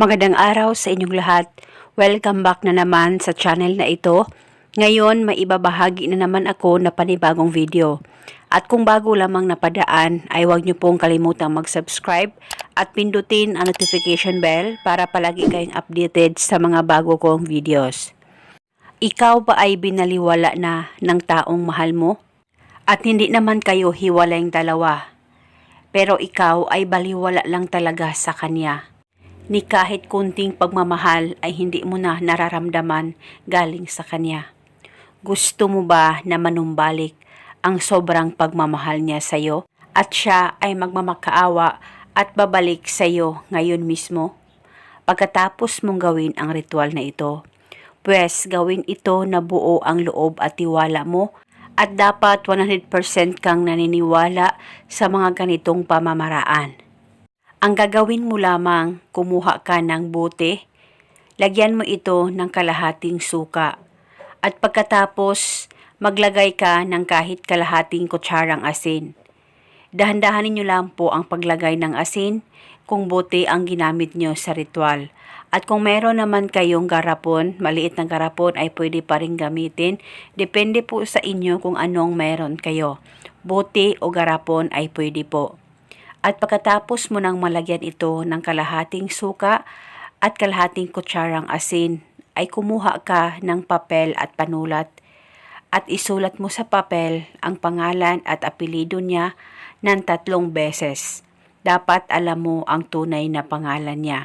Magandang araw sa inyong lahat. Welcome back na naman sa channel na ito. Ngayon, may ibabahagi na naman ako na panibagong video. At kung bago lamang napadaan, ay huwag niyo pong kalimutang mag-subscribe at pindutin ang notification bell para palagi kayong updated sa mga bago kong videos. Ikaw ba ay binaliwala na ng taong mahal mo? At hindi naman kayo hiwalayng dalawa. Pero ikaw ay baliwala lang talaga sa kanya ni kahit kunting pagmamahal ay hindi mo na nararamdaman galing sa kanya. Gusto mo ba na manumbalik ang sobrang pagmamahal niya sa iyo at siya ay magmamakaawa at babalik sa iyo ngayon mismo? Pagkatapos mong gawin ang ritual na ito, pwes gawin ito na buo ang loob at tiwala mo at dapat 100% kang naniniwala sa mga ganitong pamamaraan. Ang gagawin mo lamang, kumuha ka ng bote, lagyan mo ito ng kalahating suka, at pagkatapos, maglagay ka ng kahit kalahating kutsarang asin. Dahan-dahanin nyo lang po ang paglagay ng asin kung bote ang ginamit nyo sa ritual. At kung meron naman kayong garapon, maliit na garapon ay pwede pa rin gamitin. Depende po sa inyo kung anong meron kayo. Bote o garapon ay pwede po. At pagkatapos mo nang malagyan ito ng kalahating suka at kalahating kutsarang asin, ay kumuha ka ng papel at panulat at isulat mo sa papel ang pangalan at apelido niya ng tatlong beses. Dapat alam mo ang tunay na pangalan niya.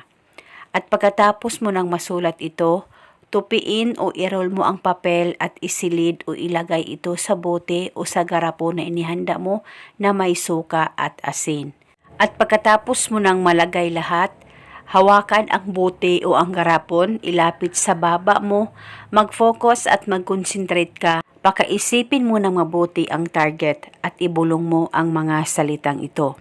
At pagkatapos mo nang masulat ito, tupiin o i-roll mo ang papel at isilid o ilagay ito sa bote o sa garapo na inihanda mo na may suka at asin. At pagkatapos mo nang malagay lahat, hawakan ang bote o ang garapon, ilapit sa baba mo, mag-focus at mag-concentrate ka. Pakaisipin mo ng mabuti ang target at ibulong mo ang mga salitang ito.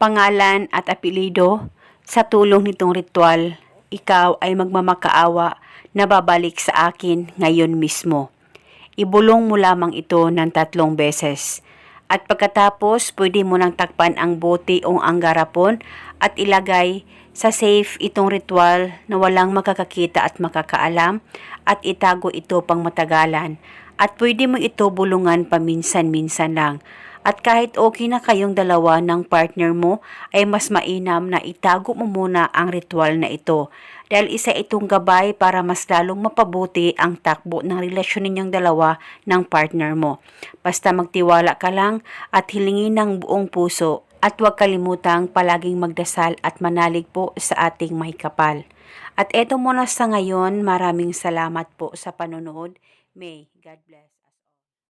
Pangalan at apelido, sa tulong nitong ritual, ikaw ay magmamakaawa na babalik sa akin ngayon mismo. Ibulong mo lamang ito ng tatlong beses. At pagkatapos, pwede mo nang takpan ang bote o ang garapon at ilagay sa safe itong ritual na walang makakakita at makakaalam at itago ito pang matagalan. At pwede mo ito bulungan paminsan-minsan lang. At kahit okay na kayong dalawa ng partner mo, ay mas mainam na itago mo muna ang ritual na ito. Dahil isa itong gabay para mas lalong mapabuti ang takbo ng relasyon ninyong dalawa ng partner mo. Basta magtiwala ka lang at hilingin ng buong puso at huwag kalimutang palaging magdasal at manalig po sa ating may kapal. At eto muna sa ngayon, maraming salamat po sa panonood. May God bless.